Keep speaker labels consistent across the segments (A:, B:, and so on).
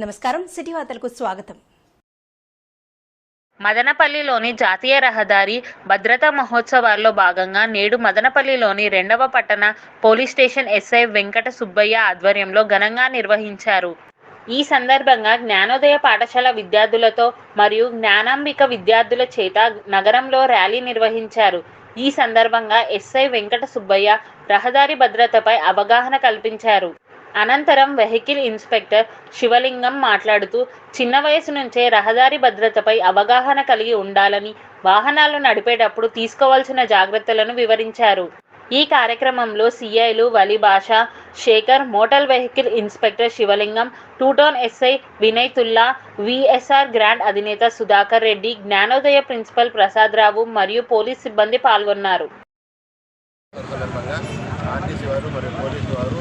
A: నమస్కారం. సిటీ వార్తలకు స్వాగతం.
B: మదనపల్లిలోని జాతీయ రహదారి భద్రతా మహోత్సవాల్లో భాగంగా నేడు మదనపల్లిలోని రెండవ పట్టణ police station SI Venkata Subbaiah ఆధ్వర్యంలో ఘనంగా నిర్వహించారు. ఈ సందర్భంగా జ్ఞానోదయ పాఠశాల విద్యార్థులతో మరియు జ్ఞానాంబిక విద్యార్థుల చేత నగరంలో ర్యాలీ నిర్వహించారు. ఈ సందర్భంగా ఎస్ఐ వెంకట సుబ్బయ్య రహదారి భద్రతపై అవగాహన కల్పించారు. అనంతరం వెహికల్ ఇన్స్పెక్టర్ శివలింగం మాట్లాడుతూ చిన్న వయసు నుంచే రహదారి భద్రతపై అవగాహన కలిగి ఉండాలని వాహనాలు నడిపేటప్పుడు తీసుకోవాల్సిన జాగ్రత్తలను వివరించారు. ఈ కార్యక్రమంలో సిఐలు Valibhasha Shekhar motor vehicle inspector Sivalingam two town SI Vinay Tulla VSR grand అధినేత సుధాకర్ రెడ్డి జ్ఞానోదయ ప్రిన్సిపల్ ప్రసాద్ రావు మరియు పోలీస్ సిబ్బంది పాల్గొన్నారు.
C: ఆర్టీసీ వారు మరియు పోలీసు వారు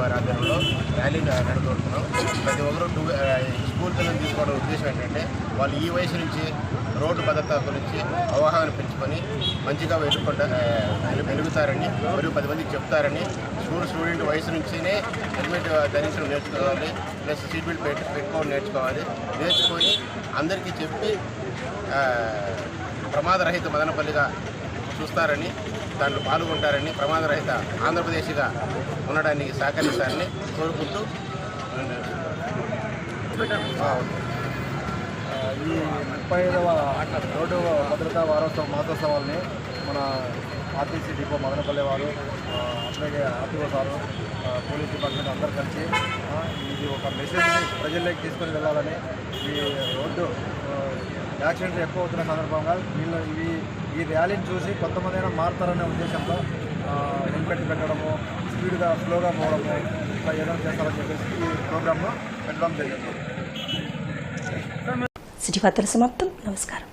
C: వారి ఆధ్వర్యంలో ర్యాలీ నడుపుతున్నాం ప్రతి ఒక్కరు టూ ఈ స్కూల్ పిల్లలు తీసుకోవడం ఉద్దేశం ఏంటంటే వాళ్ళు ఈ వయసు నుంచి రోడ్డు భద్రత గురించి అవగాహన పెంచుకొని మంచిగా వెలుగుకుంటా వెలుగుతారని మరియు పది మందికి చెప్తారని స్కూల్ స్టూడెంట్ వయసు నుంచినే హెల్మెట్ ధరించడం నేర్చుకోవాలి ప్లస్ సీట్ బెల్ట్ పెట్టు పెట్టుకోవడం నేర్చుకోవాలి. నేర్చుకొని అందరికీ చెప్పి ప్రమాదరహిత మదనపల్లిగా చూస్తారని దాంట్లో పాల్గొంటారని ప్రమాదరహిత ఆంధ్రప్రదేశ్గా ఉండడానికి సహకరిస్తారని కోరుకుంటూ
D: ఈ ముప్పై ఐదవ రోడ్డు భద్రతా వారోత్సవ మహోత్సవాల్ని మన ఆర్టీసీ డిపో మదనపల్లి వారు అట్లాగే ఆర్టీఓ సారు పోలీస్ డిపార్ట్మెంట్ అందరూ కలిసి ఇది ఒక మెసేజ్ని ప్రజల్లోకి తీసుకొని వెళ్ళాలని ఈ రోడ్డు ఆ, యాక్సిడెంట్లు ఎక్కువ అవుతున్న సందర్భంగా వీళ్ళు ఇవి ఈ ర్యాలీని చూసి కొంతమంది అయినా మారుతారనే ఉద్దేశంలో హెల్మెట్ పెట్టడము స్పీడ్గా స్లోగా పోవడము ఇట్లా ఏదైనా చేస్తారని చెప్పేసి ఈ ప్రోగ్రాంలో పెట్టడం జరిగింది.
A: సిటీ వార్తల సమాప్తం. నమస్కారం.